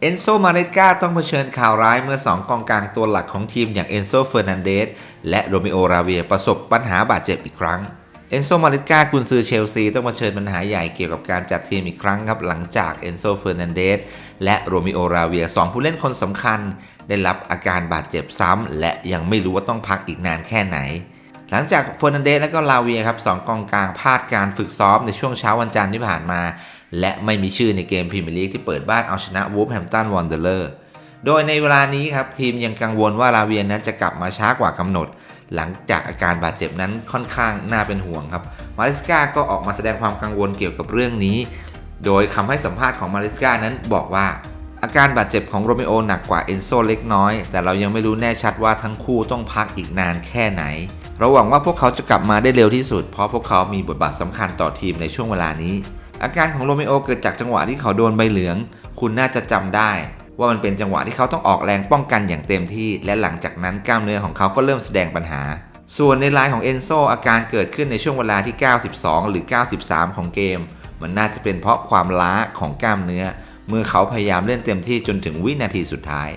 เอนโซ มาเรสกาต้องเผชิญข่าวร้ายเมื่อ 2 กองกลางตัวหลักของทีมอย่างเอนโซ เฟอร์นันเดสและโรมิโอ ราเวียประสบปัญหาบาดเจ็บอีกครั้ง เอนโซ มาริสกากุนซือเชลซีต้องเผชิญปัญหาใหญ่เกี่ยวกับการจัดทีมอีกครั้งครับหลังจากเอนโซ เฟอร์นันเดสและโรมิโอ ราเวียสองผู้เล่นคนสำคัญ ได้รับอาการบาดเจ็บซ้ำและยังไม่รู้ว่าต้องพักอีกนานแค่ไหน หลังจากเฟอร์นันเดสและก็ลาเวียครับสองกองกลางพลาดการฝึกซ้อมในช่วงเช้าวันจันทร์ที่ผ่านมา และไม่มีชื่อในเกมพรีเมียร์ลีกที่เปิดบ้านเอาชนะวูฟแฮมตันวอนเดอร์เลอร์โดยในเวลานี้ครับทีมยังกังวลว่าลาเวียนั้นจะกลับมาช้ากว่ากำหนด หลังจากอาการบาดเจ็บนั้นค่อนข้างน่าเป็นห่วงครับมาริสกาก็ออกมาแสดงความกังวลเกี่ยวกับเรื่องนี้ โดยคำให้สัมภาษณ์ของมาริสกานั้นบอกว่าอาการบาดเจ็บของโรเมโอหนักกว่าเอนโซเล็กน้อย แต่เรายังไม่รู้แน่ชัดว่าทั้งคู่ต้องพักอีกนานแค่ไหน เราหวังว่าพวกเขาจะกลับมาได้เร็วที่สุด เพราะพวกเขามีบทบาทสำคัญต่อทีมในช่วงเวลานี้ อาการของโรเมโอเกิดจากจังหวะที่เขาโดนใบเหลือง คุณน่าจะจำได้ ว่ามันเป็นจังหวะที่เขาต้องออกแรงป้องกันอย่างเต็มที่ และหลังจากนั้นกล้ามเนื้อของเขาก็เริ่มแสดงปัญหา ส่วนในลายของเอนโซอาการเกิดขึ้นในช่วงเวลาที่ 92 หรือ 93 ของเกม มันน่าจะเป็นเพราะความล้าของกล้ามเนื้อ เมื่อเขาพยายามเล่นเต็มที่จนถึงวินาทีสุดท้าย